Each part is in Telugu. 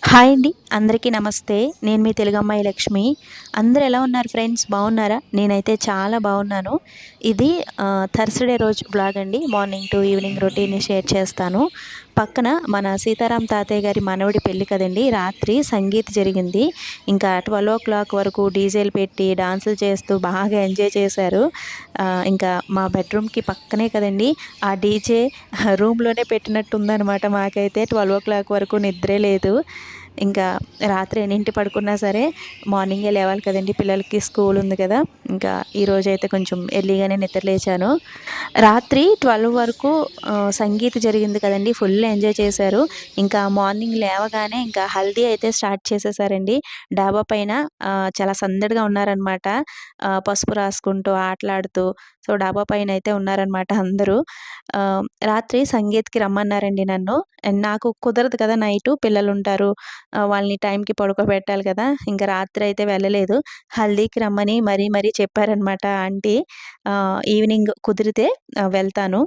హాయ్ అండి అందరికీ నమస్తే. నేను మీ తెలుగు అమ్మాయి లక్ష్మి. అందరు ఎలా ఉన్నారు ఫ్రెండ్స్? బాగున్నారా? నేనైతే చాలా బాగున్నాను. ఇది థర్స్డే రోజు బ్లాగ్ అండి. మార్నింగ్ టు ఈవినింగ్ రొటీన్ని షేర్ చేస్తాను. పక్కన మన సీతారాం తాతయ్య గారి మనవడి పెళ్ళి కదండి. రాత్రి సంగీత్ జరిగింది. ఇంకా ట్వెల్వ్ ఓ క్లాక్ వరకు డీజేలు పెట్టి డాన్సులు చేస్తూ బాగా ఎంజాయ్ చేశారు. ఇంకా మా బెడ్రూమ్కి పక్కనే కదండి. ఆ డీజే రూమ్లోనే పెట్టినట్టుందనమాట మాకైతే. ట్వెల్వ్ ఓ క్లాక్ వరకు నిద్రే లేదు. ఇంకా రాత్రి ఎన్నింటి పడుకున్నా సరే మార్నింగే లేవాలి కదండి పిల్లలకి స్కూల్ ఉంది కదా. ఇంకా ఈరోజు అయితే కొంచెం ఎర్లీగానే నిద్రలేచాను రాత్రి ట్వెల్వ్ వరకు సంగీత జరిగింది కదండి ఫుల్ ఎంజాయ్ చేశారు. ఇంకా మార్నింగ్ లేవగానే ఇంకా హల్దీ అయితే స్టార్ట్ చేసేసారండి. డాబా పైన చాలా సందడిగా ఉన్నారనమాట పసుపు రాసుకుంటూ ఆటలాడుతూ సో డాబా పైన అయితే ఉన్నారనమాట అందరూ. రాత్రి సంగీత్కి రమ్మన్నారండి నన్ను. నాకు కుదరదు కదా నైటు పిల్లలు ఉంటారు వాళ్ళని టైంకి పడుకోబెట్టాలి కదా. ఇంకా రాత్రి అయితే వెళ్ళలేదు. హల్దీకి రమ్మని మరీ మరీ చెప్పారనమాట ఆంటీ. ఈవినింగ్ కుదిరితే వెళ్తాను.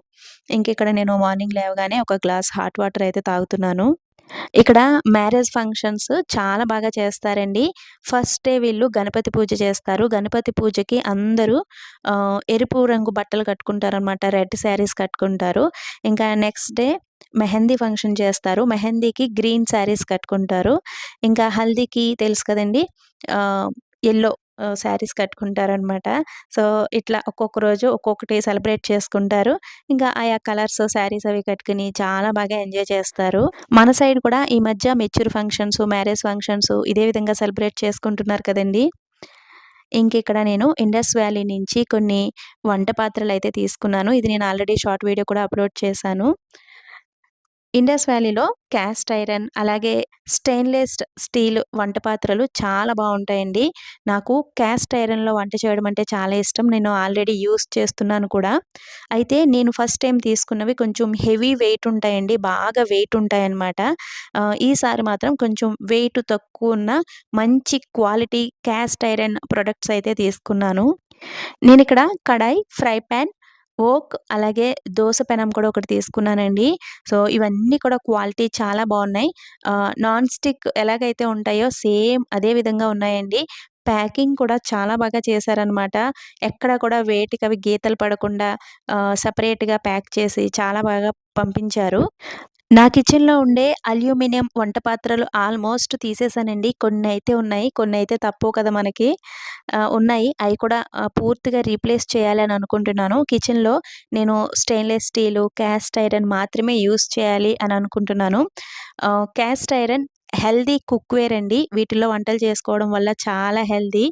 ఇంక ఇక్కడ నేను మార్నింగ్ లేవగానే ఒక గ్లాస్ హాట్ వాటర్ అయితే తాగుతున్నాను. ఇక్కడ మ్యారేజ్ ఫంక్షన్స్ చాలా బాగా చేస్తారండి. ఫస్ట్ డే వీళ్ళు గణపతి పూజ చేస్తారు. గణపతి పూజకి అందరూ ఎరుపు రంగు బట్టలు కట్టుకుంటారు అనమాట రెడ్ శారీస్ కట్టుకుంటారు. ఇంకా నెక్స్ట్ డే మెహందీ ఫంక్షన్ చేస్తారు. మెహందీకి గ్రీన్ శారీస్ కట్టుకుంటారు. ఇంకా హల్దీకి తెలుసు కదండి ఎల్లో శారీస్ కట్టుకుంటారనమాట సో ఇట్లా ఒక్కొక్క రోజు ఒక్కొక్కటి సెలబ్రేట్ చేసుకుంటారు. ఇంకా ఆయా కలర్స్ శారీస్ అవి కట్టుకుని చాలా బాగా ఎంజాయ్ చేస్తారు. మన సైడ్ కూడా ఈ మధ్య మెచ్యూర్ ఫంక్షన్స్ మ్యారేజ్ ఫంక్షన్స్ ఇదే విధంగా సెలబ్రేట్ చేసుకుంటున్నారు కదండి. ఇంక ఇక్కడ నేను ఇండస్ వ్యాలీ నుంచి కొన్ని వంట పాత్రలు అయితే తీసుకున్నాను. ఇది నేను ఆల్రెడీ షార్ట్ వీడియో కూడా అప్లోడ్ చేశాను. ఇండస్ వ్యాలీలో క్యాస్ట్ ఐరన్ అలాగే స్టెయిన్లెస్ స్టీల్ వంట పాత్రలు చాలా బాగుంటాయండి. నాకు క్యాస్ట్ ఐరన్లో వంట చేయడం అంటే చాలా ఇష్టం. నేను ఆల్రెడీ యూస్ చేస్తున్నాను కూడా. అయితే నేను ఫస్ట్ టైం తీసుకున్నవి కొంచెం హెవీ వెయిట్ ఉంటాయండి. బాగా వెయిట్ ఉంటాయన్నమాట. ఈసారి మాత్రం కొంచెం వెయిట్ తక్కువ ఉన్న మంచి క్వాలిటీ క్యాస్ట్ ఐరన్ ప్రొడక్ట్స్ అయితే తీసుకున్నాను. నేను ఇక్కడ కడాయి ఫ్రై ప్యాన్ ఓక్ అలాగే దోశ పెనం కూడా ఒకటి తీసుకున్నానండి. సో ఇవన్నీ కూడా క్వాలిటీ చాలా బాగున్నాయి. నాన్ స్టిక్ ఎలాగైతే ఉంటాయో సేమ్ అదే విధంగా ఉన్నాయండి. ప్యాకింగ్ కూడా చాలా బాగా చేశారనమాట. ఎక్కడ కూడా వేటికి అవి గీతలు పడకుండా సపరేట్గా ప్యాక్ చేసి చాలా బాగా పంపించారు. నా కిచెన్లో ఉండే అల్యూమినియం వంట పాత్రలు ఆల్మోస్ట్ తీసేసానండి. కొన్ని అయితే ఉన్నాయి. కొన్ని అయితే తప్పు కదా మనకి. ఉన్నాయి. అవి కూడా పూర్తిగా రీప్లేస్ చేయాలని అనుకుంటున్నాను. కిచెన్లో నేను స్టెయిన్లెస్ స్టీలు క్యాస్ట్ ఐరన్ మాత్రమే యూస్ చేయాలి అని అనుకుంటున్నాను. క్యాస్ట్ ఐరన్ హెల్దీ కుక్వేర్ అండి. వీటిలో వంటలు చేసుకోవడం వల్ల చాలా హెల్దీ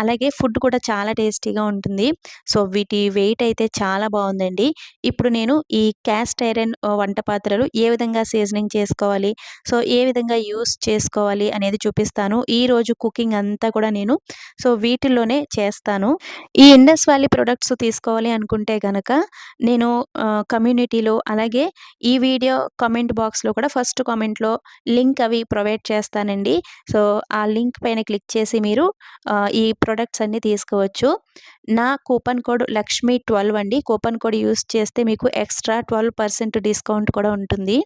అలాగే ఫుడ్ కూడా చాలా టేస్టీగా ఉంటుంది. సో వీటి వెయిట్ అయితే చాలా బాగుందండి. ఇప్పుడు నేను ఈ క్యాస్ట్ ఐరన్ వంట పాత్రలు ఏ విధంగా సీజనింగ్ చేసుకోవాలి? సో ఏ విధంగా యూస్ చేసుకోవాలి అనేది చూపిస్తాను. ఈరోజు కుకింగ్ అంతా కూడా నేను సో వీటిల్లోనే చేస్తాను. ఈ ఇండస్ వ్యాలీ ప్రొడక్ట్స్ తీసుకోవాలి అనుకుంటే కనుక నేను కమ్యూనిటీలో అలాగే ఈ వీడియో కామెంట్ బాక్స్లో కూడా ఫస్ట్ కామెంట్లో లింక్ అవి ప్రొవైడ్ చేస్తానండి. సో ఆ లింక్ పైన క్లిక్ చేసి మీరు ఈ ప్రొడక్ట్స్ అన్నీ తీసుకోవచ్చు. నా కూపన్ కోడ్ లక్ష్మి ట్వెల్వ్ అండి. కూపన్ కోడ్ యూస్ చేస్తే మీకు ఎక్స్ట్రా ట్వెల్వ్ పర్సెంట్ డిస్కౌంట్ కూడా ఉంటుంది.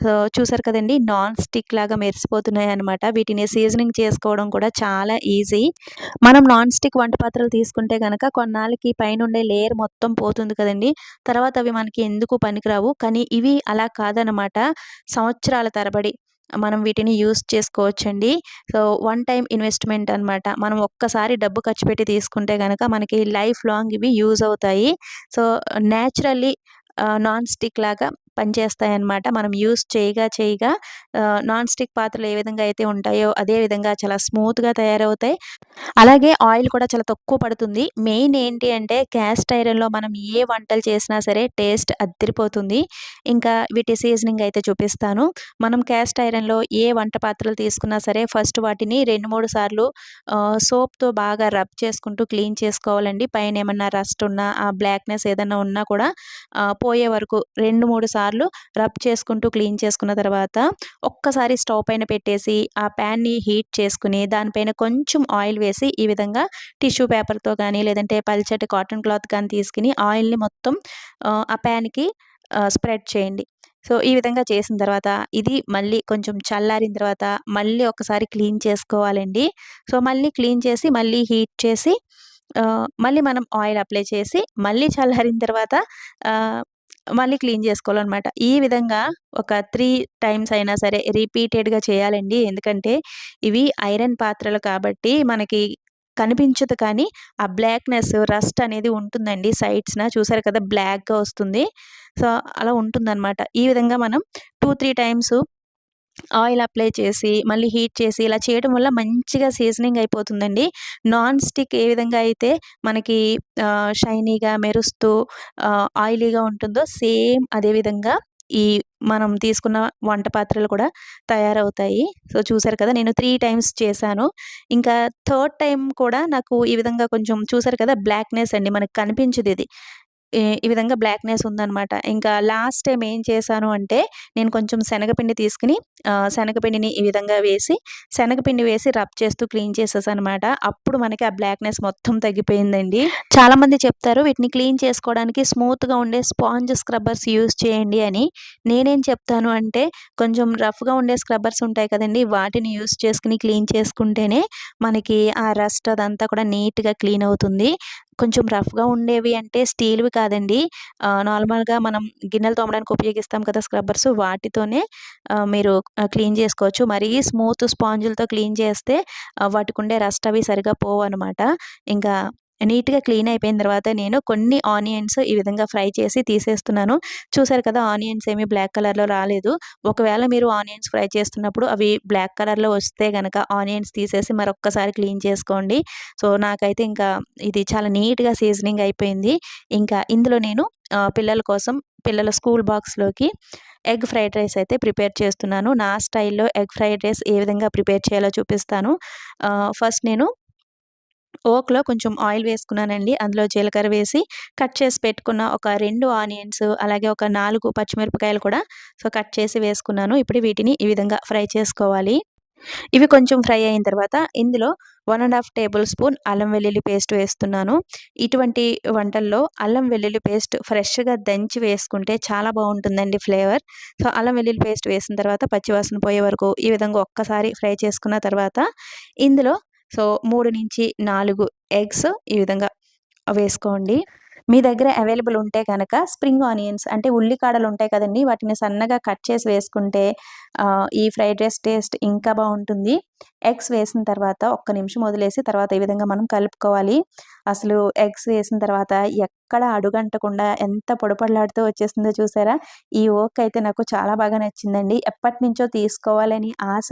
సో చూసారు కదండి నాన్ స్టిక్ లాగా మెరిసిపోతున్నాయి అనమాట వీటిని సీజనింగ్ చేసుకోవడం కూడా చాలా ఈజీ. మనం నాన్ స్టిక్ వంట పాత్రలు తీసుకుంటే కనుక కొన్నాళ్ళకి పైన ఉండే లేయర్ మొత్తం పోతుంది కదండి. తర్వాత అవి మనకి ఎందుకు పనికిరావు? కానీ ఇవి అలా కాదనమాట సంవత్సరాల తరబడి మనం వీటిని యూస్ చేసుకోవచ్చండి. సో వన్ టైం ఇన్వెస్ట్మెంట్ అనమాట మనం ఒక్కసారి డబ్బు ఖర్చు పెట్టి తీసుకుంటే కనుక మనకి లైఫ్ లాంగ్ ఇవి యూజ్ అవుతాయి. సో న్యాచురల్లీ నాన్ స్టిక్ లాగా పనిచేస్తాయన్నమాట. మనం యూస్ చేయగా చేయగా నాన్ స్టిక్ పాత్రలు ఏ విధంగా అయితే ఉంటాయో అదే విధంగా చాలా స్మూత్గా తయారవుతాయి. అలాగే ఆయిల్ కూడా చాలా తక్కువ పడుతుంది. మెయిన్ ఏంటి అంటే క్యాస్ట్ ఐరన్లో మనం ఏ వంటలు చేసినా సరే టేస్ట్ అద్దరిపోతుంది. ఇంకా వీటి సీజనింగ్ అయితే చూపిస్తాను. మనం క్యాస్ట్ ఐరన్లో ఏ వంట పాత్రలు తీసుకున్నా సరే ఫస్ట్ వాటిని రెండు మూడు సార్లు సోప్తో బాగా రబ్ చేసుకుంటూ క్లీన్ చేసుకోవాలండి. పైన ఏమన్నా రస్ట్ ఉన్నా ఆ బ్లాక్నెస్ ఏదన్నా ఉన్నా కూడా పోయే వరకు రెండు మూడు సార్లు సార్లు రబ్ చేసుకుంటూ క్లీన్ చేసుకున్న తర్వాత ఒక్కసారి స్టవ్ పైన పెట్టేసి ఆ ప్యాన్ని హీట్ చేసుకుని దానిపైన కొంచెం ఆయిల్ వేసి ఈ విధంగా టిష్యూ పేపర్తో కానీ లేదంటే పల్చటి కాటన్ క్లాత్ కానీ తీసుకుని ఆయిల్ని మొత్తం ఆ ప్యాన్కి స్ప్రెడ్ చేయండి. సో ఈ విధంగా చేసిన తర్వాత ఇది మళ్ళీ కొంచెం చల్లారిన తర్వాత మళ్ళీ ఒకసారి క్లీన్ చేసుకోవాలండి. సో మళ్ళీ క్లీన్ చేసి మళ్ళీ హీట్ చేసి మళ్ళీ మనం ఆయిల్ అప్లై చేసి మళ్ళీ చల్లారిన తర్వాత మళ్ళీ క్లీన్ చేసుకోవాలన్నమాట. ఈ విధంగా ఒక త్రీ టైమ్స్ అయినా సరే రిపీటెడ్గా చేయాలండి. ఎందుకంటే ఇవి ఐరన్ పాత్రలు కాబట్టి మనకి కనిపించదు కానీ ఆ బ్లాక్నెస్ రస్ట్ అనేది ఉంటుందండి సైడ్స్న. చూసారు కదా బ్లాక్గా వస్తుంది. సో అలా ఉంటుందన్నమాట. ఈ విధంగా మనం two three times oil apply చేసి మళ్ళీ హీట్ చేసి ఇలా చేయడం వల్ల మంచిగా సీజనింగ్ అయిపోతుందండి. నాన్ స్టిక్ ఏ విధంగా అయితే మనకి షైనీగా మెరుస్తూ ఆయిలీగా ఉంటుందో సేమ్ అదే విధంగా ఈ మనం తీసుకున్న వంట పాత్రలు కూడా తయారవుతాయి. సో చూసారు కదా నేను త్రీ టైమ్స్ చేశాను. ఇంకా థర్డ్ టైం కూడా నాకు ఈ విధంగా కొంచెం చూసారు కదా బ్లాక్నెస్ అండి మనకు కనిపించదు ఇది. ఈ విధంగా బ్లాక్నెస్ ఉందనమాట ఇంకా లాస్ట్ టైం ఏం చేశాను అంటే నేను కొంచెం శనగపిండి తీసుకుని శనగపిండిని ఈ విధంగా వేసి శనగపిండి వేసి రబ్ చేస్తూ క్లీన్ చేసేసాను అనమాట అప్పుడు మనకి ఆ బ్లాక్నెస్ మొత్తం తగ్గిపోయిందండి. చాలామంది చెప్తారు వీటిని క్లీన్ చేసుకోవడానికి స్మూత్గా ఉండే స్పాంజ్ స్క్రబ్బర్స్ యూజ్ చేయండి అని. నేనేం చెప్తాను అంటే కొంచెం రఫ్గా ఉండే స్క్రబ్బర్స్ ఉంటాయి కదండి వాటిని యూస్ చేసుకుని క్లీన్ చేసుకుంటేనే మనకి ఆ రస్ట్ అదంతా కూడా నీట్గా క్లీన్ అవుతుంది. కొంచెం రఫ్గా ఉండేవి అంటే స్టీల్వి కాదండి. నార్మల్గా మనం గిన్నెలు తోమడానికి ఉపయోగిస్తాం కదా స్క్రబ్బర్స్. వాటితోనే మీరు క్లీన్ చేసుకోవచ్చు. మరీ స్మూత్ స్పాంజులతో క్లీన్ చేస్తే వాటికి ఉండే రస్ట్ అవి సరిగా పోవు అనమాట ఇంకా నీట్గా క్లీన్ అయిపోయిన తర్వాత నేను కొన్ని ఆనియన్స్ ఈ విధంగా ఫ్రై చేసి తీసేస్తున్నాను. చూసారు కదా ఆనియన్స్ ఏమి బ్లాక్ కలర్లో రాలేదు. ఒకవేళ మీరు ఆనియన్స్ ఫ్రై చేస్తున్నప్పుడు అవి బ్లాక్ కలర్లో వస్తే కనుక ఆనియన్స్ తీసేసి మరొక్కసారి క్లీన్ చేసుకోండి. సో నాకైతే ఇంకా ఇది చాలా నీట్గా సీజనింగ్ అయిపోయింది. ఇంకా ఇందులో నేను పిల్లల కోసం పిల్లల స్కూల్ బాక్స్లోకి ఎగ్ ఫ్రైడ్ రైస్ అయితే ప్రిపేర్ చేస్తున్నాను. నా స్టైల్లో ఎగ్ ఫ్రైడ్ రైస్ ఏ విధంగా ప్రిపేర్ చేయాలో చూపిస్తాను. ఫస్ట్ నేను ఓక్లో కొంచెం ఆయిల్ వేసుకున్నానండి. అందులో జీలకర్ర వేసి కట్ చేసి పెట్టుకున్న ఒక రెండు ఆనియన్స్ అలాగే ఒక నాలుగు పచ్చిమిరపకాయలు కూడా సో కట్ చేసి వేసుకున్నాను. ఇప్పుడు వీటిని ఈ విధంగా ఫ్రై చేసుకోవాలి. ఇవి కొంచెం ఫ్రై అయిన తర్వాత ఇందులో one and half tablespoon అల్లం వెల్లుల్లి పేస్ట్ వేస్తున్నాను. ఇటువంటి వంటల్లో అల్లం వెల్లుల్లి పేస్ట్ ఫ్రెష్గా దంచి వేసుకుంటే చాలా బాగుంటుందండి ఫ్లేవర్. సో అల్లం వెల్లుల్లి పేస్ట్ వేసిన తర్వాత పచ్చివాసన పోయే వరకు ఈ విధంగా ఒక్కసారి ఫ్రై చేసుకున్న తర్వాత ఇందులో సో మూడు నుంచి నాలుగు ఎగ్స్ ఈ విధంగా వేసుకోండి. మీ దగ్గర అవైలబుల్ ఉంటే కనుక స్ప్రింగ్ ఆనియన్స్ అంటే ఉల్లికాడలు ఉంటాయి కదండి వాటిని సన్నగా కట్ చేసి వేసుకుంటే ఈ ఫ్రైడ్ రైస్ టేస్ట్ ఇంకా బాగుంటుంది. ఎగ్స్ వేసిన తర్వాత ఒక్క నిమిషం వదిలేసి తర్వాత ఈ విధంగా మనం కలుపుకోవాలి? అసలు ఎగ్స్ వేసిన తర్వాత ఎక్కడ అడుగంటకుండా ఎంత పొడపడలాడుతూ వచ్చేసిందో చూసారా? ఈ ఓక్ అయితే నాకు చాలా బాగా నచ్చిందండి. ఎప్పటి నుంచో తీసుకోవాలని ఆశ.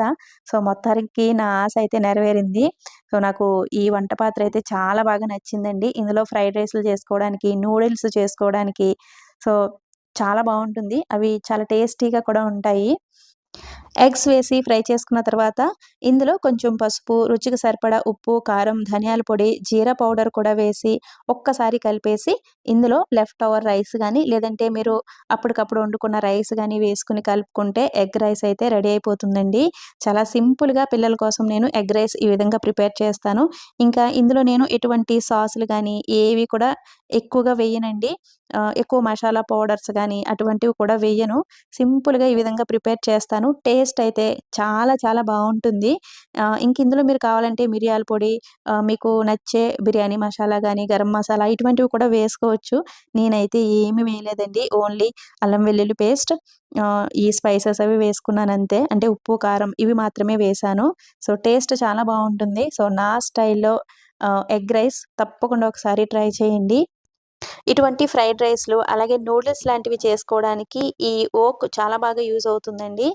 సో మొత్తానికి నా ఆశ అయితే నెరవేరింది. సో నాకు ఈ వంట పాత్ర అయితే చాలా బాగా నచ్చిందండి. ఇందులో ఫ్రైడ్ రైస్లు చేసుకోవడానికి నూడిల్స్ చేసుకోవడానికి. సో చాలా బాగుంటుంది. అవి చాలా టేస్టీగా కూడా ఉంటాయి. ఎగ్స్ వేసి ఫ్రై చేసుకున్న తర్వాత ఇందులో కొంచెం పసుపు రుచికి సరిపడా ఉప్పు కారం ధనియాల పొడి జీరా పౌడర్ కూడా వేసి ఒక్కసారి కలిపేసి ఇందులో లెఫ్ట్ ఓవర్ రైస్ కానీ లేదంటే మీరు అప్పటికప్పుడు వండుకున్న రైస్ కానీ వేసుకుని కలుపుకుంటే ఎగ్ రైస్ అయితే రెడీ అయిపోతుందండి. చాలా సింపుల్గా పిల్లల కోసం నేను ఎగ్ రైస్ ఈ విధంగా ప్రిపేర్ చేస్తాను. ఇంకా ఇందులో నేను ఎటువంటి సాసులు కానీ ఏవి కూడా ఎక్కువగా వేయనండి. ఎక్కువ మసాలా పౌడర్స్ కానీ అటువంటివి కూడా వేయను. సింపుల్గా ఈ విధంగా ప్రిపేర్ చేస్తాను. టేస్ట్ టేస్ట్ అయితే చాలా చాలా బాగుంటుంది. ఇంక ఇందులో మీరు కావాలంటే మిరియాల పొడి మీకు నచ్చే బిర్యానీ మసాలా కానీ గరం మసాలా ఇటువంటివి కూడా వేసుకోవచ్చు. నేనైతే ఏమి వేయలేదండి. ఓన్లీ అల్లం వెల్లుల్లి పేస్ట్ ఈ స్పైసెస్ అవి వేసుకున్నాను అంతే. అంటే ఉప్పు కారం ఇవి మాత్రమే వేసాను. సో టేస్ట్ చాలా బాగుంటుంది. సో నా స్టైల్లో ఎగ్ రైస్ తప్పకుండా ఒకసారి ట్రై చేయండి. ఇటువంటి ఫ్రైడ్ రైస్లు అలాగే నూడిల్స్ లాంటివి చేసుకోవడానికి ఈ ఓక్ చాలా బాగా యూజ్ అవుతుందండి.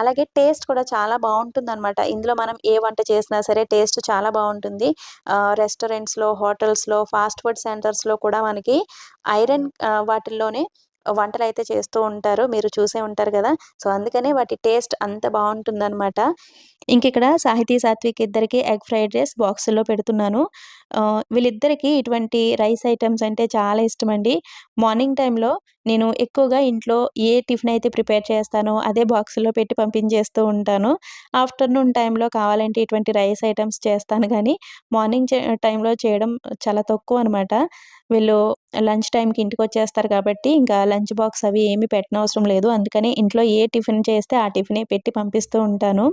అలాగే టేస్ట్ కూడా చాలా బాగుంటుంది అనమాట ఇందులో మనం ఏ వంట చేసినా సరే టేస్ట్ చాలా బాగుంటుంది. రెస్టారెంట్స్లో హోటల్స్లో ఫాస్ట్ ఫుడ్ సెంటర్స్లో కూడా మనకి ఐరన్ వాటిల్లోనే వంటలు అయితే చేస్తూ ఉంటారు. మీరు చూసే ఉంటారు కదా. సో అందుకనే వాటి టేస్ట్ అంత బాగుంటుందన్నమాట. ఇంక ఇక్కడ సాహితీ సాత్విక్ ఇద్దరికి ఎగ్ ఫ్రైడ్ రైస్ బాక్సుల్లో పెడుతున్నాను. వీళ్ళిద్దరికీ ఇటువంటి రైస్ ఐటమ్స్ అంటే చాలా ఇష్టం అండి మార్నింగ్ టైంలో నేను ఎక్కువగా ఇంట్లో ఏ టిఫిన్ అయితే ప్రిపేర్ చేస్తానో అదే బాక్స్‌లో పెట్టి పంపించేస్తూ ఉంటాను. ఆఫ్టర్‌నూన్ టైంలో కావాలంటే ఇటువంటి రైస్ ఐటమ్స్ చేస్తాను కానీ మార్నింగ్ చే చేయడం చాలా తక్కువ అనమాట వీళ్ళు లంచ్ టైంకి ఇంటికి వచ్చేస్తారు కాబట్టి, ఇంకా లంచ్ బాక్స్ అవి ఏమి పెట్టనవసరం లేదు. అందుకని ఇంట్లో ఏ టిఫిన్ చేస్తే ఆ టిఫినే పెట్టి పంపిస్తూ ఉంటాను.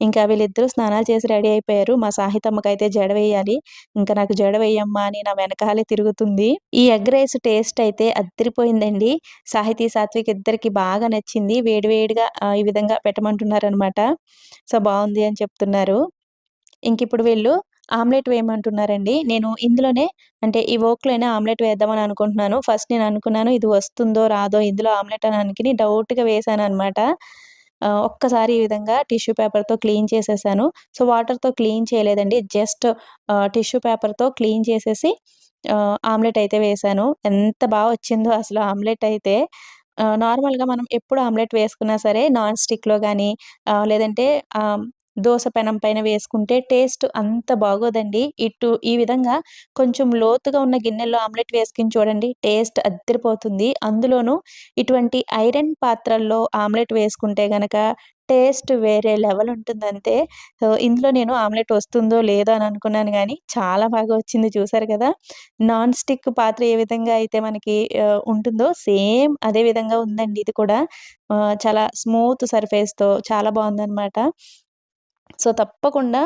ఇంకా వీళ్ళిద్దరూ స్నానాలు చేసి రెడీ అయిపోయారు. మా సాహితమ్మకైతే జడ వేయాలి. ఇంకా నాకు జడ వేయమ్మా అని నా వెనకాలే తిరుగుతుంది. ఈ ఎగ్ రైస్ టేస్ట్ అయితే అద్దరిపోయిందండి సాహితీ, సాత్విక్ ఇద్దరికి బాగా నచ్చింది. వేడి వేడిగా ఈ విధంగా పెట్టమంటున్నారనమాట. సో, బాగుంది అని చెప్తున్నారు. ఇంకిప్పుడు వీళ్ళు ఆమ్లెట్ వేయమంటున్నారండి. నేను ఇందులోనే అంటే ఈ ఓక్‌లోనే ఆమ్లెట్ వేద్దామని అనుకుంటున్నాను. ఫస్ట్ నేను అనుకున్నాను ఇది వస్తుందో రాదో ఇందులో ఆమ్లెట్ అని అనుకుని డౌట్‌గా వేసాను అనమాట ఒక్కసారి ఈ విధంగా టిష్యూ పేపర్‌తో క్లీన్ చేసేసాను. సో, వాటర్‌తో క్లీన్ చేయలేదండి. జస్ట్ టిష్యూ పేపర్‌తో క్లీన్ చేసేసి ఆమ్లెట్ అయితే వేశాను. ఎంత బాగా వచ్చిందో అసలు ఆమ్లెట్ అయితే. నార్మల్‌గా మనం ఎప్పుడు ఆమ్లెట్ వేసుకున్నా సరే నాన్ స్టిక్‌లో కానీ లేదంటే ఆహ్, దోస పెనం పైన వేసుకుంటే టేస్ట్ అంత బాగోదండి. ఇటు ఈ విధంగా కొంచెం లోతుగా ఉన్న గిన్నెల్లో ఆమ్లెట్ వేసుకుని చూడండి టేస్ట్ అద్దరిపోతుంది అందులోనూ ఇటువంటి ఐరన్ పాత్రల్లో ఆమ్లెట్ వేసుకుంటే గనక టేస్ట్ వేరే లెవెల్ ఉంటుందంతే. సో, ఇందులో నేను ఆమ్లెట్ వస్తుందో లేదో అని అనుకున్నాను కానీ చాలా బాగా వచ్చింది చూసారు కదా! నాన్ స్టిక్ పాత్ర ఏ విధంగా అయితే మనకి ఉంటుందో సేమ్ అదే విధంగా ఉందండి ఇది కూడా. చాలా స్మూత్ సర్ఫేస్‌తో చాలా బాగుందనమాట సో, తప్పకుండా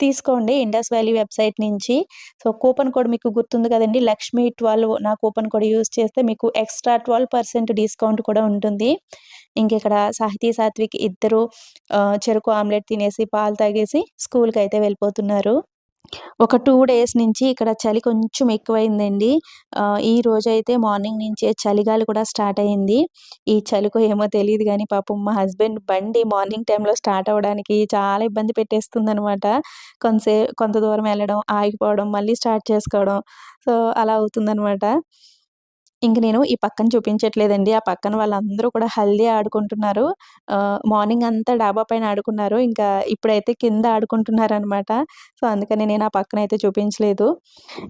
తీసుకోండి ఇండస్ వ్యాలీ వెబ్‌సైట్ నుంచి. సో, కూపన్ కోడ్ మీకు గుర్తుంది కదండీ! లక్ష్మి 12 నా కూపన్ కోడ్ యూజ్ చేస్తే మీకు ఎక్స్‌ట్రా 12% డిస్కౌంట్ కూడా ఉంటుంది. ఇంకెక్కడ సాహితీ, సాత్విక్ ఇద్దరు చెరుకు ఆమ్లెట్ తినేసి, పాలు తాగేసి స్కూల్కి అయితే వెళ్ళిపోతున్నారు. ఒక టూ డేస్ నుంచి ఇక్కడ చలి కొంచెం ఎక్కువైందండి. ఈ రోజైతే మార్నింగ్ నుంచే చలిగాలి కూడా స్టార్ట్ అయింది. ఈ చలికో ఏమో తెలియదు కానీ పాపం మా హస్బెండ్ బండి మార్నింగ్ టైంలో స్టార్ట్ అవ్వడానికి చాలా ఇబ్బంది పెట్టేస్తుందనమాట. కొంతసే కొంత దూరం వెళ్ళడం ఆగిపోవడం, మళ్ళీ స్టార్ట్ చేసుకోవడం. సో, అలా అవుతుందనమాట. ఇంక నేను ఈ పక్కన చూపించట్లేదండి. ఆ పక్కన వాళ్ళందరూ కూడా హెల్దీ ఆడుకుంటున్నారు. మార్నింగ్ అంతా డాబా పైన ఆడుకున్నారు. ఇంకా ఇప్పుడైతే కింద ఆడుకుంటున్నారు అనమాట సో, అందుకని నేను ఆ పక్కన అయితే చూపించలేదు.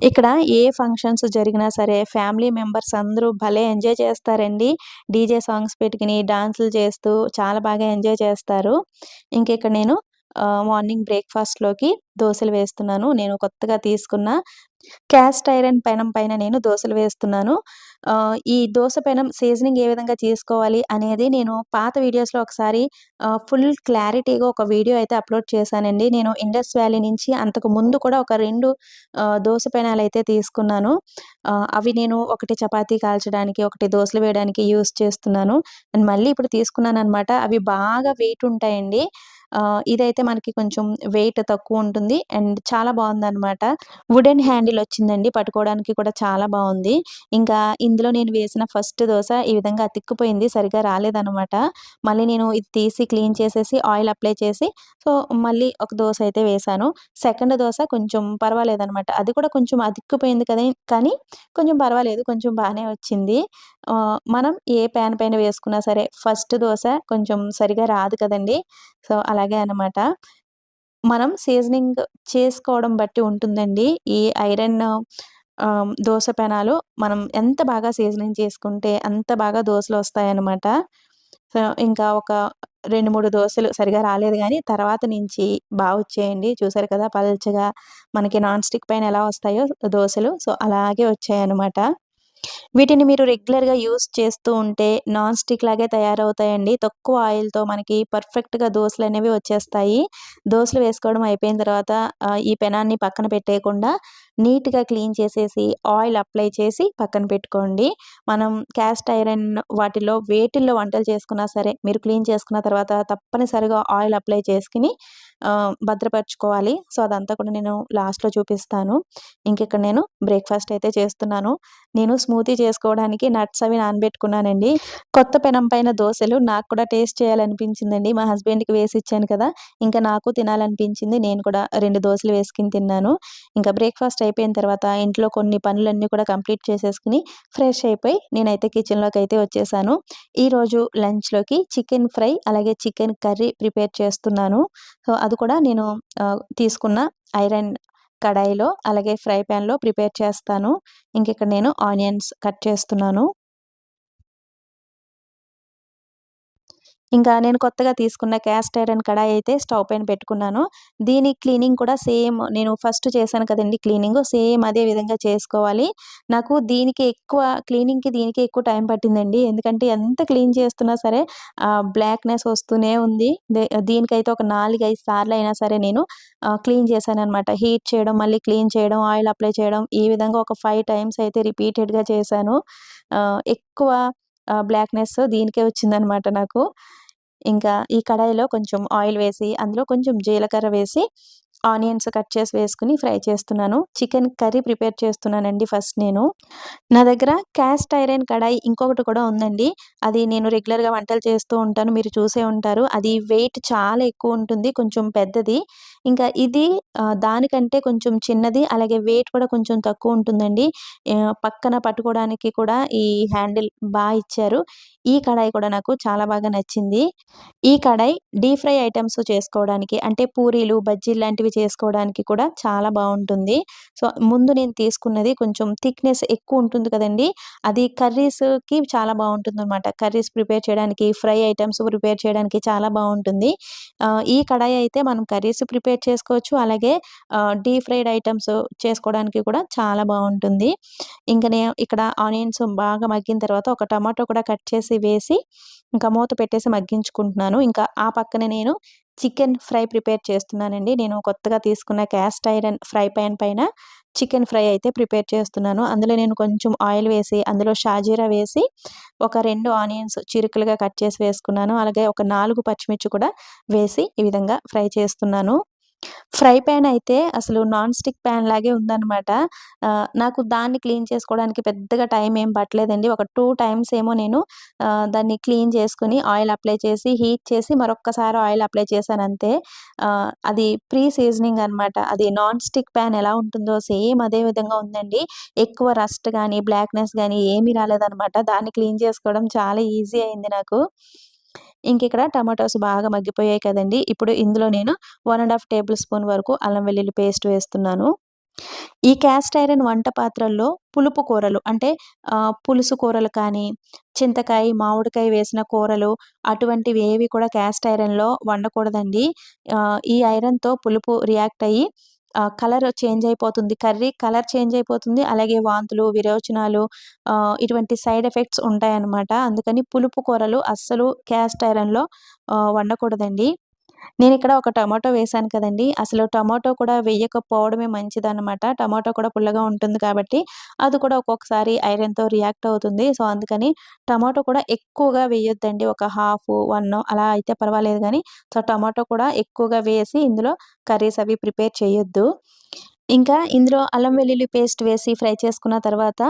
ఇక్కడ ఏ ఫంక్షన్స్ జరిగినా సరే ఫ్యామిలీ మెంబర్స్ అందరూ భలే ఎంజాయ్ చేస్తారండి. డీజే సాంగ్స్ పెట్టుకుని డాన్సులు చేస్తూ చాలా బాగా ఎంజాయ్ చేస్తారు. ఇంకిక్కడ నేను మార్నింగ్ బ్రేక్‌ఫాస్ట్‌లోకి దోశలు వేస్తున్నాను. నేను కొత్తగా తీసుకున్న క్యాస్ట్ ఐరన్ పెనం పైన నేను దోశలు వేస్తున్నాను. ఈ దోశ పెనం సీజనింగ్ ఏ విధంగా చేసుకోవాలి అనేది నేను పాత వీడియోస్‌లో ఒకసారి ఫుల్ క్లారిటీగా ఒక వీడియో అయితే అప్‌లోడ్ చేశానండి. నేను ఇండస్ వ్యాలీ నుంచి అంతకు ముందు కూడా ఒక రెండు దోశ పెనాలు అయితే తీసుకున్నాను. అవి నేను ఒకటి చపాతీ కాల్చడానికి, ఒకటి దోసలు వేయడానికి యూస్ చేస్తున్నాను. అండ్ మళ్ళీ ఇప్పుడు తీసుకున్నాను అనమాట అవి బాగా వెయిట్ ఉంటాయండి. ఇదైతే మనకి కొంచెం వెయిట్ తక్కువ ఉంటుంది. అండ్ చాలా బాగుందనమాట వుడెన్ హ్యాండిల్ వచ్చిందండి. పట్టుకోవడానికి కూడా చాలా బాగుంది ఇంకా ఇందులో నేను వేసిన ఫస్ట్ దోశ ఈ విధంగా అతిక్కుపోయింది సరిగ్గా రాలేదనమాట. మళ్ళీ నేను ఇది తీసి క్లీన్ చేసేసి ఆయిల్ అప్లై చేసి సో, మళ్ళీ ఒక దోశ అయితే వేశాను. సెకండ్ దోశ కొంచెం పర్వాలేదనమాట. అది కూడా కొంచెం అతిక్కుపోయింది కదా కానీ కొంచెం పర్వాలేదు. కొంచెం బాగానే వచ్చింది. మనం ఏ పాన్ పైన వేసుకున్నా సరే ఫస్ట్ దోశ కొంచెం సరిగ్గా రాదు కదండి సో, అలాగే అనమాట. మనం సీజనింగ్ చేసుకోవడం బట్టి ఉంటుందండి. ఈ ఐరన్ దోస పెనాలు మనం ఎంత బాగా సీజనింగ్ చేసుకుంటే అంత బాగా దోసలొస్తాయనమాట. సో, ఇంకా ఒక రెండు మూడు దోశలు సరిగా రాలేదు కానీ తర్వాత నుంచి బాగా వచ్చేయండి చూసారు కదా! పల్చగా మనకి నాన్ స్టిక్ పైన ఎలా వస్తాయో దోశలు సో, అలాగే వచ్చాయన్నమాట వీటిని మీరు రెగ్యులర్‌గా యూస్ చేస్తూ ఉంటే నాన్ స్టిక్ లాగే తయారవుతాయండి. తక్కువ ఆయిల్‌తో మనకి పర్ఫెక్ట్‌గా దోసలనేవి వచ్చేస్తాయి. దోశలు వేసుకోవడం అయిపోయిన తర్వాత ఈ పెనాన్ని పక్కన పెట్టేయకుండా నీట్‌గా క్లీన్ చేసేసి ఆయిల్ అప్లై చేసి పక్కన పెట్టుకోండి. మనం క్యాస్ట్ ఐరన్ వాటిలో వేటిల్లో వంటలు చేసుకున్నా సరే మీరు క్లీన్ చేసుకున్న తర్వాత తప్పనిసరిగా ఆయిల్ అప్లై చేసుకుని భద్రపరచుకోవాలి సో, అదంతా కూడా నేను లాస్ట్‌లో చూపిస్తాను. ఇంకెక్కడ నేను బ్రేక్‌ఫాస్ట్ అయితే చేస్తున్నాను. నేను స్మూతీ చేసుకోవడానికి నట్స్ అవి నానబెట్టుకున్నానండి. కొత్త పెనం పైన దోసలు నాకు కూడా టేస్ట్ చేయాలనిపించిందండి. మా హస్బెండ్‌కి వేసిచ్చాను కదా! ఇంకా నాకు తినాలనిపించింది. నేను కూడా రెండు దోశలు వేసుకుని తిన్నాను. ఇంకా బ్రేక్‌ఫాస్ట్ అయిపోయిన తర్వాత ఇంట్లో కొన్ని పనులన్నీ కూడా కంప్లీట్ చేసేసుకుని ఫ్రెష్ అయిపోయి నేనైతే అయితే వచ్చేసాను. ఈరోజు లంచ్‌లోకి చికెన్ ఫ్రై అలాగే చికెన్ కర్రీ ప్రిపేర్ చేస్తున్నాను. సో, అది కూడా నేను తీసుకున్న ఐరన్ కడాయిలో అలాగే ఫ్రై ప్యాన్లో ప్రిపేర్ చేస్తాను ఇంక ఇక్కడ నేను ఆనియన్స్ కట్ చేస్తున్నాను ఇంకా నేను కొత్తగా తీసుకున్న క్యాస్ట్ ఐరన్ కడాయి అయితే స్టవ్ పైన పెట్టుకున్నాను. దీని క్లీనింగ్ కూడా సేమ్ నేను ఫస్ట్ చేశాను కదండి క్లీనింగ్ సేమ్ అదే విధంగా చేసుకోవాలి. నాకు దీనికి ఎక్కువ క్లీనింగ్కి దీనికి ఎక్కువ టైం పట్టిందండి. ఎందుకంటే ఎంత క్లీన్ చేస్తున్నా సరే బ్లాక్నెస్ వస్తూనే ఉంది. దీనికైతే ఒక నాలుగు ఐదు సార్లు అయినా సరే నేను క్లీన్ చేశాను అనమాట హీట్ చేయడం మళ్ళీ క్లీన్ చేయడం ఆయిల్ అప్లై చేయడం ఈ విధంగా ఒక ఫైవ్ టైమ్స్ అయితే రిపీటెడ్గా చేశాను. ఎక్కువ బ్లాక్నెస్ దీనికే వచ్చిందనమాట నాకు. ఇంకా ఈ కడాయిలో కొంచెం ఆయిల్ వేసి అందులో కొంచెం జీలకర్ర వేసి ఆనియన్స్ కట్ చేసి వేసుకుని ఫ్రై చేస్తున్నాను. చికెన్ కర్రీ ప్రిపేర్ చేస్తున్నానండి ఫస్ట్ నేను. నా దగ్గర క్యాస్ట్ ఐరన్ కడాయి ఇంకొకటి కూడా ఉందండి. అది నేను రెగ్యులర్గా వంటలు చేస్తూ ఉంటాను. మీరు చూసే ఉంటారు. అది వెయిట్ చాలా ఎక్కువ ఉంటుంది. కొంచెం పెద్దది. ఇంకా ఇది దానికంటే కొంచెం చిన్నది అలాగే వెయిట్ కూడా కొంచెం తక్కువ ఉంటుందండి. పక్కన పట్టుకోవడానికి కూడా ఈ హ్యాండిల్ బాగా ఇచ్చారు. ఈ కడాయి కూడా నాకు చాలా బాగా నచ్చింది. ఈ కడాయి డీప్ ఫ్రై ఐటమ్స్ చేసుకోవడానికి అంటే పూరీలు బజ్జీలు లాంటివి చేసుకోవడానికి కూడా చాలా బాగుంటుంది. సో ముందు నేను తీసుకున్నది కొంచెం థిక్నెస్ ఎక్కువ ఉంటుంది కదండి. అది కర్రీస్కి చాలా బాగుంటుంది అనమాట కర్రీస్ ప్రిపేర్ చేయడానికి ఫ్రై ఐటమ్స్ ప్రిపేర్ చేయడానికి చాలా బాగుంటుంది. ఈ కడాయి అయితే మనం కర్రీస్ ప్రిపేర్ చేసుకోవచ్చు. అలాగే డీప్ ఫ్రైడ్ ఐటమ్స్ చేసుకోవడానికి కూడా చాలా బాగుంటుంది. ఇంకా నేను ఇక్కడ ఆనియన్స్ బాగా మగ్గిన తర్వాత ఒక టమాటో కూడా కట్ చేసి వేసి ఇంకా మూత పెట్టేసి మగ్గించుకుంటున్నాను. ఇంకా ఆ పక్కన నేను చికెన్ ఫ్రై ప్రిపేర్ చేస్తున్నానండి. నేను కొత్తగా తీసుకున్న క్యాస్ట్ ఐరన్ ఫ్రై ప్యాన్ పైన చికెన్ ఫ్రై అయితే ప్రిపేర్ చేస్తున్నాను. అందులో నేను కొంచెం ఆయిల్ వేసి అందులో షాజీరా వేసి ఒక రెండు ఆనియన్స్ చిరుకులుగా కట్ చేసి వేసుకున్నాను. అలాగే ఒక నాలుగు పచ్చిమిర్చి కూడా వేసి ఈ విధంగా ఫ్రై చేస్తున్నాను. ఫ్రై ప్యాన్ అయితే అసలు నాన్ స్టిక్ ప్యాన్ లాగే ఉందనమాట నాకు దాన్ని క్లీన్ చేసుకోవడానికి పెద్దగా టైం ఏం పట్టలేదండి. ఒక టూ టైమ్స్ ఏమో నేను దాన్ని క్లీన్ చేసుకుని ఆయిల్ అప్లై చేసి హీట్ చేసి మరొక్కసారి ఆయిల్ అప్లై చేశాను అంతే. అది ప్రీ సీజనింగ్ అనమాట అది నాన్ స్టిక్ ప్యాన్ ఎలా ఉంటుందో సేమ్ అదే విధంగా ఉందండి. ఎక్కువ రస్ట్ కానీ బ్లాక్నెస్ కానీ ఏమీ రాలేదనమాట దాన్ని క్లీన్ చేసుకోవడం చాలా ఈజీ అయింది నాకు. ఇంక ఇక్కడ టమాటోస్ బాగా మగ్గిపోయాయి కదండి. ఇప్పుడు ఇందులో నేను one and half tablespoon వరకు అల్లం వెల్లుల్లి పేస్ట్ వేస్తున్నాను. ఈ క్యాస్ట్ ఐరన్ వంట పాత్రల్లో పులుపు కూరలు అంటే పులుసు కూరలు కానీ చింతకాయ మామిడికాయ వేసిన కూరలు అటువంటివి ఏవి కూడా క్యాస్ట్ ఐరన్లో వండకూడదండి. ఈ ఐరన్తో పులుపు రియాక్ట్ అయ్యి కలర్ చేంజ్ అయిపోతుంది. కర్రీ కలర్ చేంజ్ అయిపోతుంది. అలాగే వాంతులు విరోచనాలు ఇటువంటి సైడ్ ఎఫెక్ట్స్ ఉంటాయన్నమాట. అందుకని పులుపు కూరలు అస్సలు క్యాస్ట్ ఐరన్లో వండకూడదండి. నేను ఇక్కడ ఒక టమాటో వేసాను కదండి. అసలు టమాటో కూడా వేయకపోవడమే మంచిదన్నమాట. టమాటో కూడా పుల్లగా ఉంటుంది కాబట్టి అది కూడా ఒక్కొక్కసారి ఐరన్తో రియాక్ట్ అవుతుంది. సో అందుకని టమాటో కూడా ఎక్కువగా వేయొద్దండి. ఒక హాఫ్ వన్ అలా అయితే పర్వాలేదు కానీ సో టమాటో కూడా ఎక్కువగా వేసి ఇందులో కర్రీస్ అవి ప్రిపేర్ చేయొద్దు. ఇంకా ఇందులో అల్లం వెల్లుల్లి పేస్ట్ వేసి ఫ్రై చేసుకున్న తర్వాత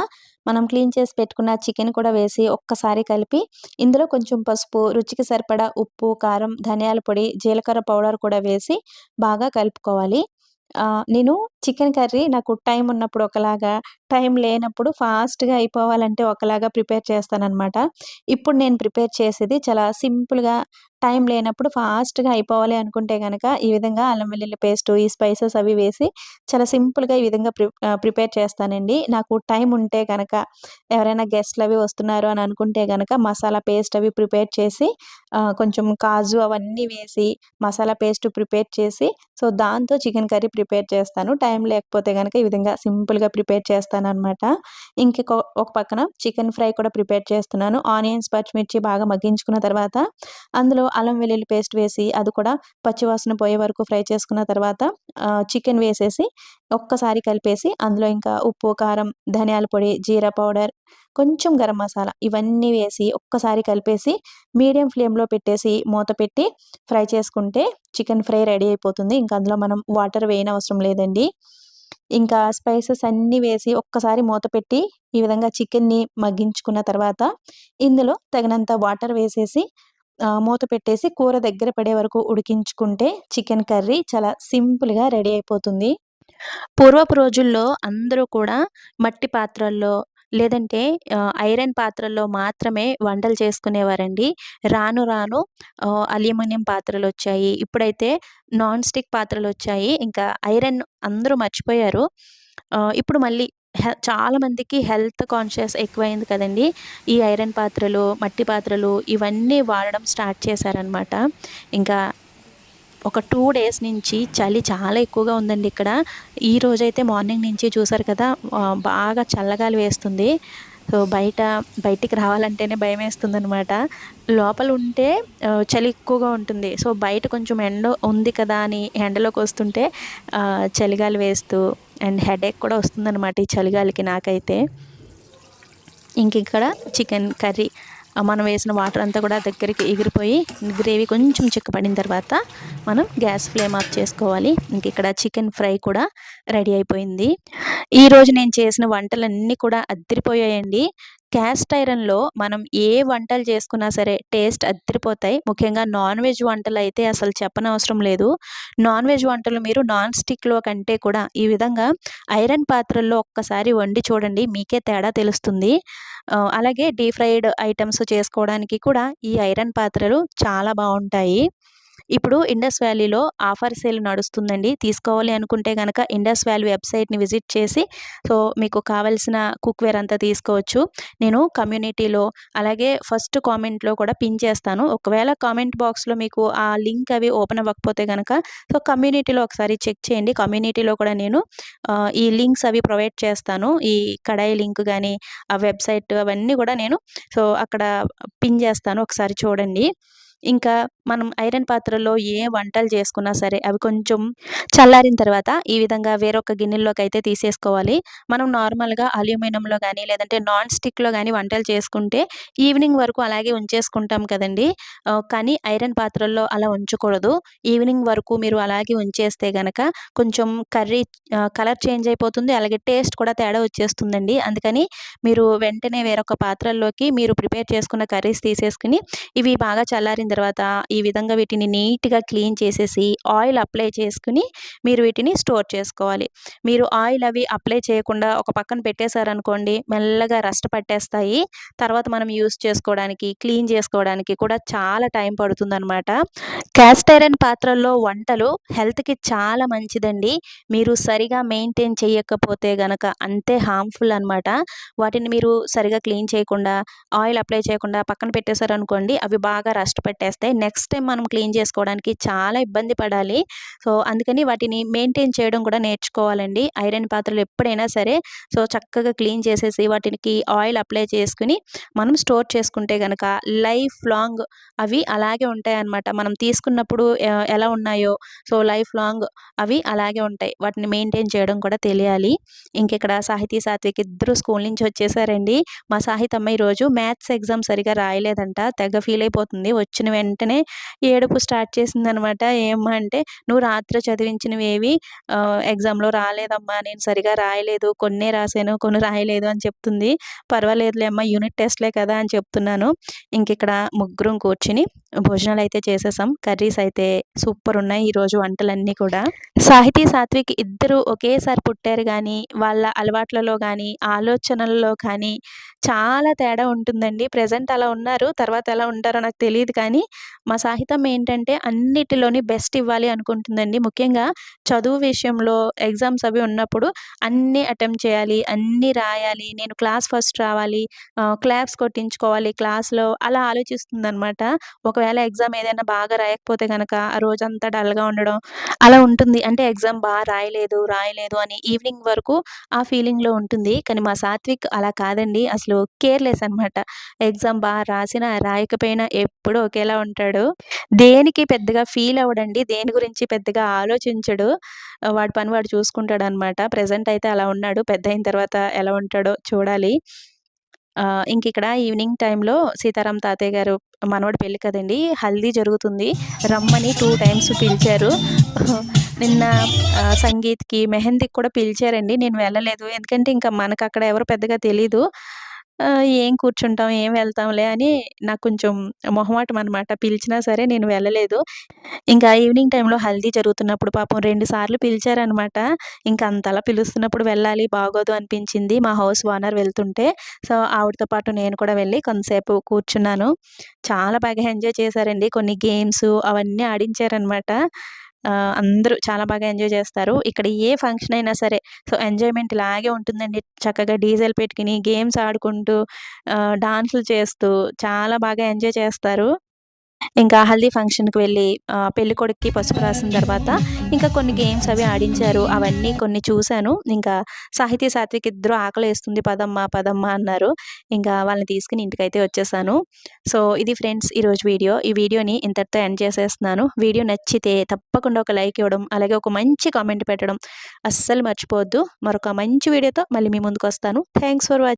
మనం క్లీన్ చేసి పెట్టుకున్న చికెన్ కూడా వేసి ఒక్కసారి కలిపి ఇందులో కొంచెం పసుపు రుచికి సరిపడా ఉప్పు కారం ధనియాల పొడి జీలకర్ర పౌడర్ కూడా వేసి బాగా కలుపుకోవాలి. నేను చికెన్ కర్రీ నాకు టైం ఉన్నప్పుడు ఒకలాగా టైం లేనప్పుడు ఫాస్ట్గా అయిపోవాలంటే ఒకలాగా ప్రిపేర్ చేస్తానన్నమాట ఇప్పుడు నేను ప్రిపేర్ చేసేది చాలా సింపుల్గా టైం లేనప్పుడు ఫాస్ట్గా అయిపోవాలి అనుకుంటే కనుక ఈ విధంగా అల్లం వెల్లుల్లి పేస్ట్ ఈ స్పైసెస్ అవి వేసి చాలా సింపుల్గా ఈ విధంగా ప్రిపేర్ చేస్తానండి. నాకు టైం ఉంటే కనుక ఎవరైనా గెస్ట్లు అవి వస్తున్నారు అని అనుకుంటే కనుక మసాలా పేస్ట్ అవి ప్రిపేర్ చేసి కొంచెం కాజు అవన్నీ వేసి మసాలా పేస్ట్ ప్రిపేర్ చేసి సో దాంతో చికెన్ కర్రీ ప్రిపేర్ చేస్తాను. టైం లేకపోతే కనుక ఈ విధంగా సింపుల్గా ప్రిపేర్ చేస్తాను. అనమాట ఇంకొక ఒక పక్కన చికెన్ ఫ్రై కూడా ప్రిపేర్ చేస్తున్నాను. ఆనియన్స్ పచ్చిమిర్చి బాగా మగ్గించుకున్న తర్వాత అందులో అల్లం వెల్లుల్లి పేస్ట్ వేసి అది కూడా పచ్చివాసన పోయే వరకు ఫ్రై చేసుకున్న తర్వాత చికెన్ వేసేసి ఒక్కసారి కలిపేసి అందులో ఇంకా ఉప్పు కారం ధనియాల పొడి జీరా పౌడర్ కొంచెం గరం మసాలా ఇవన్నీ వేసి ఒక్కసారి కలిపేసి మీడియం ఫ్లేమ్లో పెట్టేసి మూత పెట్టి ఫ్రై చేసుకుంటే చికెన్ ఫ్రై రెడీ అయిపోతుంది. ఇంకా అందులో మనం వాటర్ వేయనవసరం లేదండి. ఇంకా స్పైసెస్ అన్నీ వేసి ఒక్కసారి మూత పెట్టి ఈ విధంగా చికెన్ని మగ్గించుకున్న తర్వాత ఇందులో తగినంత వాటర్ వేసేసి మూత పెట్టేసి కూర దగ్గర పడే వరకు ఉడికించుకుంటే చికెన్ కర్రీ చాలా సింపుల్గా రెడీ అయిపోతుంది. పూర్వపు రోజుల్లో అందరూ కూడా మట్టి పాత్రల్లో లేదంటే ఐరన్ పాత్రల్లో మాత్రమే వంటలు చేసుకునేవారండి. రాను రాను అల్యూమినియం పాత్రలు వచ్చాయి ఇప్పుడైతే నాన్ స్టిక్ పాత్రలు వచ్చాయి ఇంకా ఐరన్ అందరూ మర్చిపోయారు. ఇప్పుడు మళ్ళీ హె చాలా మందికి హెల్త్ కాన్షియస్ ఎక్కువైంది కదండీ! ఈ ఐరన్ పాత్రలు, మట్టి పాత్రలు ఇవన్నీ వాడడం స్టార్ట్ చేశారనమాట. ఇంకా ఒక టూ డేస్ నుంచి చలి చాలా ఎక్కువగా ఉందండి ఇక్కడ. ఈ రోజైతే మార్నింగ్ నుంచి చూసారు కదా! బాగా చల్లగాలి వేస్తుంది. సో, బయట బయటికి రావాలంటేనే భయమేస్తుందనమాట. లోపల ఉంటే చలి ఎక్కువగా ఉంటుంది. సో, బయట కొంచెం ఎండ ఉంది కదా అని ఎండలోకి వస్తుంటే చలిగాలి వేస్తూ అండ్ హెడేక్ కూడా వస్తుందన్నమాట ఈ చలిగాలికి నాకైతే. ఇంకిక్కడ చికెన్ కర్రీ మనం వేసిన వాటర్ అంతా కూడా దగ్గరికి ఎగిరిపోయి గ్రేవీ కొంచెం చిక్కపడిన తర్వాత మనం గ్యాస్ ఫ్లేమ్ ఆఫ్ చేసుకోవాలి. ఇంకిక్కడ చికెన్ ఫ్రై కూడా రెడీ అయిపోయింది. ఈరోజు నేను చేసిన వంటలన్నీ కూడా అద్దరిపోయాయండి క్యాస్ట్ ఐరన్‌లో మనం ఏ వంటలు చేసుకున్నా సరే టేస్ట్ అద్దరిపోతాయి ముఖ్యంగా నాన్ వెజ్ వంటలు అయితే అసలు చెప్పనవసరం లేదు. నాన్ వెజ్ వంటలు మీరు నాన్ స్టిక్‌లో కంటే కూడా ఈ విధంగా ఐరన్ పాత్రల్లో ఒక్కసారి వండి చూడండి. మీకే తేడా తెలుస్తుంది. అలాగే డీప్ ఫ్రైడ్ ఐటమ్స్ చేసుకోవడానికి కూడా ఈ ఐరన్ పాత్రలు చాలా బాగుంటాయి ఇప్పుడు ఇండస్ వ్యాలీలో ఆఫర్ సేల్ నడుస్తుందండి. తీసుకోవాలి అనుకుంటే కనుక ఇండస్ వ్యాలీ వెబ్‌సైట్‌ని విజిట్ చేసి సో, మీకు కావాల్సిన కుక్‌వేర్ అంతా తీసుకోవచ్చు. నేను కమ్యూనిటీలో అలాగే ఫస్ట్ కామెంట్‌లో కూడా పిన్ చేస్తాను. ఒకవేళ కామెంట్ బాక్స్‌లో మీకు ఆ లింక్ అవి ఓపెన్ అవ్వకపోతే కనుక సో, కమ్యూనిటీలో ఒకసారి చెక్ చేయండి. కమ్యూనిటీలో కూడా నేను ఈ లింక్స్ అవి ప్రొవైడ్ చేస్తాను. ఈ కడాయి లింక్ కానీ ఆ వెబ్‌సైట్ అవన్నీ కూడా నేను సో, అక్కడ పిన్ చేస్తాను. ఒకసారి చూడండి. ఇంకా మనం ఐరన్ పాత్రలో ఏ వంటలు చేసుకున్నా సరే అవి కొంచెం చల్లారిన తర్వాత ఈ విధంగా వేరొక గిన్నెల్లోకి అయితే తీసేసుకోవాలి. మనం నార్మల్‌గా అల్యూమినియంలో కానీ లేదంటే నాన్ స్టిక్‌లో కానీ వంటలు చేసుకుంటే ఈవినింగ్ వరకు అలాగే ఉంచేసుకుంటాం కదండీ! కానీ ఐరన్ పాత్రల్లో అలా ఉంచకూడదు. ఈవినింగ్ వరకు మీరు అలాగే ఉంచేస్తే కనుక కొంచెం కర్రీ కలర్ చేంజ్ అయిపోతుంది. అలాగే టేస్ట్ కూడా తేడా వచ్చేస్తుందండి. అందుకని మీరు వెంటనే వేరొక పాత్రల్లోకి మీరు ప్రిపేర్ చేసుకున్న కర్రీస్ తీసేసుకుని ఇవి బాగా చల్లారిన తర్వాత ఈ ఈ విధంగా వీటిని నీట్‌గా క్లీన్ చేసేసి ఆయిల్ అప్లై చేసుకుని మీరు వీటిని స్టోర్ చేసుకోవాలి. మీరు ఆయిల్ అవి అప్లై చేయకుండా ఒక పక్కన పెట్టేశారనుకోండి మెల్లగా రస్ట్ పట్టేస్తాయి. తర్వాత మనం యూజ్ చేసుకోవడానికి, క్లీన్ చేసుకోవడానికి కూడా చాలా టైం పడుతుందనమాట. క్యాస్ట్ ఐరన్ పాత్రల్లో వంటలు హెల్త్‌కి చాలా మంచిదండి. మీరు సరిగా మెయింటైన్ చేయకపోతే గనక అంతే హార్మ్‌ఫుల్ అనమాట. వాటిని మీరు సరిగా క్లీన్ చేయకుండా, ఆయిల్ అప్లై చేయకుండా పక్కన పెట్టేసారనుకోండి అవి బాగా రస్ట్ పెట్టేస్తాయి నెక్స్ట్ టైం మనం క్లీన్ చేసుకోవడానికి చాలా ఇబ్బంది పడాలి. సో, అందుకని వాటిని మెయింటైన్ చేయడం కూడా నేర్చుకోవాలండి. ఐరన్ పాత్రలు ఎప్పుడైనా సరే సో, చక్కగా క్లీన్ చేసేసి వాటికి ఆయిల్ అప్లై చేసుకుని మనం స్టోర్ చేసుకుంటే కనుక లైఫ్ లాంగ్ అవి అలాగే ఉంటాయన్నమాట. మనం తీసుకున్నప్పుడు ఎలా ఉన్నాయో సో, లైఫ్ లాంగ్ అవి అలాగే ఉంటాయి. వాటిని మెయింటైన్ చేయడం కూడా తెలియాలి. ఇంకెక్కడ సాహితీ, సాత్విక్ ఇద్దరు స్కూల్ నుంచి వచ్చేసారండి. మా సాహితమ్మ ఈరోజు మ్యాథ్స్ ఎగ్జామ్ సరిగ్గా రాయలేదంట. తెగ ఫీల్ అయిపోతుంది. వచ్చిన వెంటనే ఏడుపు స్టార్ట్ చేసిందనమాట. ఏమ్మా అంటే "నువ్వు రాత్రి చదివించినవి ఏవి ఎగ్జామ్‌లో రాలేదమ్మా. నేను సరిగా రాయలేదు. కొన్నే రాసాను. కొన్ని రాయలేదు" అని చెప్తుంది. "పర్వాలేదులే అమ్మ యూనిట్ టెస్ట్‌లే కదా!" అని చెప్తున్నాను. ఇంకిక్కడ ముగ్గురం కూర్చుని భోజనాలు అయితే చేసేసాం. కర్రీస్ అయితే సూపర్ ఉన్నాయి ఈరోజు వంటలన్నీ కూడా. సాహితీ, సాత్విక్ ఇద్దరు ఒకేసారి పుట్టారు కానీ వాళ్ళ అలవాట్లలో కానీ ఆలోచనల్లో కానీ చాలా తేడా ఉంటుందండి. ప్రజెంట్ అలా ఉన్నారు. తర్వాత ఎలా ఉంటారో నాకు తెలియదు కానీ మా సాహితం ఏంటంటే అన్నిటిలోని బెస్ట్ ఇవ్వాలి అనుకుంటుందండి. ముఖ్యంగా చదువు విషయంలో ఎగ్జామ్స్ అవి ఉన్నప్పుడు అన్నీ అటెంప్ట్ చేయాలి. అన్నీ రాయాలి. నేను క్లాస్ ఫస్ట్ రావాలి. క్లాప్స్ కొట్టించుకోవాలి క్లాస్‌లో అలా ఆలోచిస్తుందనమాట. ఒకవేళ ఎగ్జామ్ ఏదైనా బాగా రాయకపోతే కనుక ఆ రోజంతా డల్‌గా ఉండడం అలా ఉంటుంది. అంటే ఎగ్జామ్ బాగా రాయలేదు, రాయలేదు అని ఈవినింగ్ వరకు ఆ ఫీలింగ్‌లో ఉంటుంది. కానీ మా సాత్విక్ అలా కాదండి. అసలు కేర్‌లెస్ అనమాట. ఎగ్జామ్ బాగా రాసినా, రాయకపోయినా ఎప్పుడూ ఒకేలా ఉంటాడు. దేనికి పెద్దగా ఫీల్ అవ్వడండి. దేని గురించి పెద్దగా ఆలోచించడు. వాడి పని వాడు చూసుకుంటాడు అనమాట ప్రజెంట్ అయితే అలా ఉన్నాడు. పెద్ద అయిన తర్వాత ఎలా ఉంటాడో చూడాలి. ఇంక ఇక్కడ ఈవినింగ్ టైంలో సీతారాం తాతయ్య గారు మనవడి పెళ్ళి కదండి హల్దీ జరుగుతుంది. రమ్మని టూ టైమ్స్ పిలిచారు. నిన్న సంగీత్‌కి, మెహందీకి కూడా పిలిచారండి. నేను వెళ్ళలేదు. ఎందుకంటే ఇంకా మనకక్కడ ఎవరు పెద్దగా తెలీదు. ఏం కూర్చుంటాం, ఏం వెళ్తాంలే అని నాకు కొంచెం మొహమాటం అనమాట. పిలిచినా సరే నేను వెళ్ళలేదు. ఇంకా ఈవినింగ్ టైంలో హల్దీ జరుగుతున్నప్పుడు పాపం రెండు సార్లు పిలిచారనమాట. ఇంకా అంతలా పిలుస్తున్నప్పుడు వెళ్ళాలి బాగోదు అనిపించింది. మా హౌస్ ఓనర్ వెళ్తుంటే. సో, ఆవిడతో పాటు నేను కూడా వెళ్ళి కొంతసేపు కూర్చున్నాను. చాలా బాగా ఎంజాయ్ చేశారండి. కొన్ని గేమ్స్ అవన్నీ ఆడించారనమాట. అందరూ చాలా బాగా ఎంజాయ్ చేస్తారు. ఇక్కడ ఏ ఫంక్షన్ అయినా సరే సో, ఎంజాయ్‌మెంట్ ఇలాగే ఉంటుందండి. చక్కగా డీజిల్ పెట్టుకొని గేమ్స్ ఆడుకుంటూ డాన్సులు చేస్తూ చాలా బాగా ఎంజాయ్ చేస్తారు. ఇంకా హల్దీ ఫంక్షన్‌కి వెళ్ళి పెళ్ళి కొడుక్కి పసుపు రాసిన తర్వాత ఇంకా కొన్ని గేమ్స్ అవి ఆడించారు. అవన్నీ కొన్ని చూశాను. ఇంకా సాహితీ, సాత్విక్ ఇద్దరు ఆకలేస్తుంది పదమ్మ పదమ్మ అన్నారు. ఇంకా వాళ్ళని తీసుకుని ఇంటికైతే వచ్చేసాను. సో, ఇది ఫ్రెండ్స్ ఈరోజు వీడియో. ఈ వీడియోని ఇంతటితో ఎండ్ చేసేస్తున్నాను. వీడియో నచ్చితే తప్పకుండా ఒక లైక్ ఇవ్వడం, అలాగే ఒక మంచి కామెంట్ పెట్టడం అస్సలు మర్చిపోవద్దు. మరొక మంచి వీడియోతో మళ్ళీ మీ ముందుకొస్తాను. Thanks for watching.